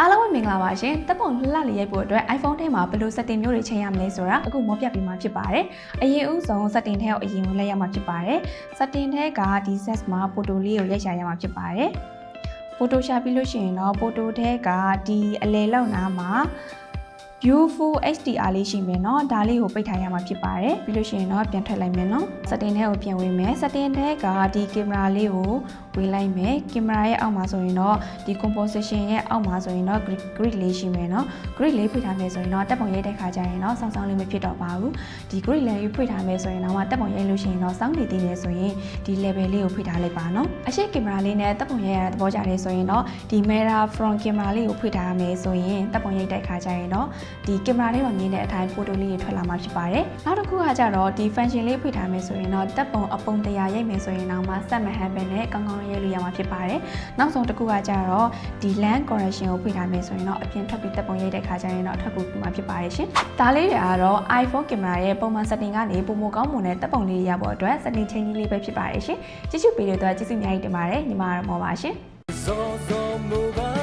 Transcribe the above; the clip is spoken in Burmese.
အားလုံးပဲမင်္ဂလာပါရှင်တပ်ပုံလှလှလေးရိုက်ဖို့အတွက် iPhone ထဲမှာဘယ်လို setting မျိုးတွေချိန်ရမလဲဆိုတာအခုမောပြပေးမှာဖြစ်ပါတယ်အရင်ဦးဆုံး setting ထဲကိုအရင်ဝင်လိုက်ရမှာဖြစ်ပါတယ် setting ထဲကဒီ set မှာ photo လေးကိုရိုက်ရှာရမှာဖြစ်ပါတယ် photo ရှာပြီးလို့ရှိရင်တော့ photo ထဲကဒီအလယ်လောက်နားမှာ UFO HDR လေးရှိမယ်နော်ဒါလေးကိုပိတ်ထားရမှာဖြစ်ပါတယ်ပြီးလို့ရှိရင်တော့ပြန်ထွက်လိုက်မယ်နော် setting ထဲကိုပြန်ဝင်မယ် setting ထဲကဒီကင်မရာလေးကိုဝင်လိုက်မယ်ကင်မရာရဲ့အောက်မှာဆိုရင်တော့ဒီ composition ရဲ့အောက်မှာဆိုရင်တော့ grid လေးရှိမယ်နော် grid လေးဖွင့်ထားမယ်ဆိုရင်တော့တက်ပုံရိုက်တဲ့ခါကျရင်တော့စောင်းစောင်းလေးမဖြစ်တော့ပါဘူးဒီ grid လေးဖွင့်ထားမယ်ဆိုရင်တော့တက်ပုံရိုက်လို့ရှိရင်တော့စောင်းနေသေးတယ်ဆိုရင်ဒီ level လေးကိုဖွင့်ထားလိုက်ပါနော်အရှိကင်မရာလေးနဲ့တက်ပုံရိုက်ရတဲ့သဘောကြတယ်ဆိုရင်တော့ဒီ mirror front camera လေးကိုဖွင့်ထားမယ်ဆိုရင်တက်ပုံရိုက်တဲ့ခါကျရင်တော့ဒီကင်မရာလေးမှာမြင်တဲ့အတိုင်း photo လေးတွေထွက်လာမှာဖြစ်ပါတယ်။နောက်တစ်ခုကကြတော့ဒီ function လေးဖွင့်ထားမယ်ဆိုရင်တော့တပ်ပုံအပုံတရာရိုက်မယ်ဆိုရင်တော့မှစက်မဟန်ပဲနဲ့ကောင်းကောင်းရိုက်လို့ရမှာဖြစ်ပါတယ်။နောက်ဆုံးတစ်ခုကကြတော့ဒီ land correction ကိုဖွင့်ထားမယ်ဆိုရင်တော့အပြင်ထွက်ပြီးတပ်ပုံရိုက်တဲ့ခါကျရင်တော့အထက်ကိုပြမှာဖြစ်ပါတယ်ရှင်။ဒါလေးတွေကတော့ iPhone ကင်မရာရဲ့ပုံမှန် setting ကနေပုံမကောင်းမွန်တဲ့တပ်ပုံလေးတွေရဖို့အတွက် setting change လေးပဲဖြစ်ပါတယ်ရှင်။ကြည့်ရှုပေးတဲ့အတွက်ကျေးဇူးအများကြီးတင်ပါတယ်ညီမကတော့မော်ပါရှင်။ Zo zo mobile